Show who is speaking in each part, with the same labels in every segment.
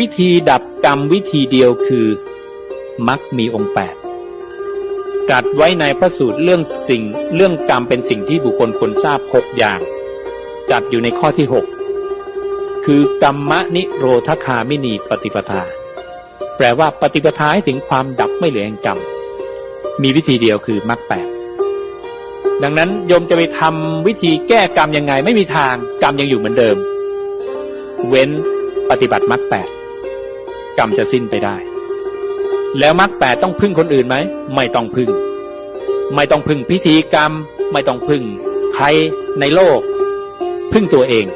Speaker 1: วิธีดับกรรมวิธีเดียวคือมักมีองค์แปดตรัสไว้ในพระสูตรเรื่องสิ่งเรื่องกรรมเป็นสิ่งที่บุคคลควรทราบหกอย่าง จัดอยู่ในข้อที่หกคือกรรมนิโรธคามินีปฏิปทา แปลว่าปฏิปทาให้ถึงความดับไม่เหลือแห่งกรรม มีวิธีเดียวคือมรรคแปดดังนั้นโยมจะไปทำวิธีแก้กรรมยังไงไม่มีทางกรรมยังอยู่เหมือนเดิม เว้นปฏิบัติมรรคแปด กรรมจะสิ้นไปได้ แล้วมรรคแปดต้องพึ่งคนอื่นไหม ไม่ต้องพึ่ง ไม่ต้องพึ่งพิธีกรรม ไม่ต้องพึ่งใครในโลก พึ่งตัวเอง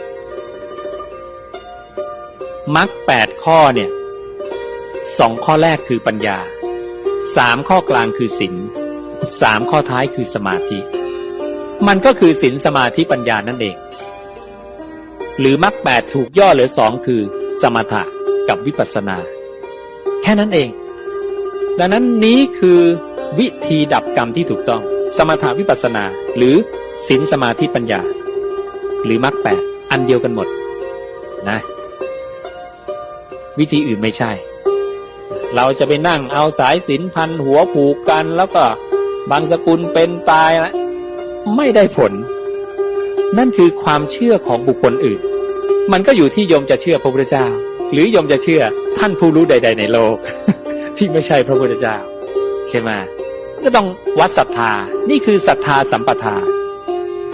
Speaker 1: มรรคแปดข้อเนี่ยสองข้อแรกคือปัญญาสามข้อกลางคือศีลสามข้อท้ายคือสมาธิ มันก็คือศีลสมาธิปัญญานั่นเอง หรือมรรคแปดถูกย่อเหลือสองคือ สมถะ กับวิปัสสนา แค่นั้นเอง ดังนั้นนี้คือวิธีดับกรรมที่ถูกต้อง สมถะวิปัสสนา หรือศีลสมาธิปัญญา หรือมรรคแปดอันเดียวกันหมดนะ วิธีอื่นไม่ใช่ เราจะไปนั่งเอาสายสินพันหัวผูกกันแล้วก็บางสกุลเป็นตายละไม่ได้ผล นั่นคือความเชื่อของบุคคลอื่น มันก็อยู่ที่โยมจะเชื่อพระพุทธเจ้า หรือโยมจะเชื่อท่านผู้รู้ใด ๆ ในโลก ที่ไม่ใช่พระพุทธเจ้า ใช่ไหมก็ต้องวัดศรัทธา นี่คือศรัทธาสัมปทา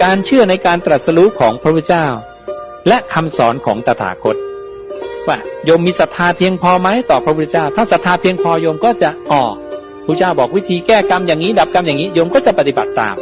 Speaker 1: การเชื่อในการตรัสรู้ของพระพุทธเจ้า และคำสอนของตถาคต ว่าโยมมีศรัทธาเพียงพอไหมต่อพระพุทธเจ้า ถ้าศรัทธาเพียงพอโยมก็จะอ๋อพระเจ้าบอกวิธีแก้กรรมอย่างนี้ดับกรรมอย่างนี้โยมก็จะปฏิบัติตาม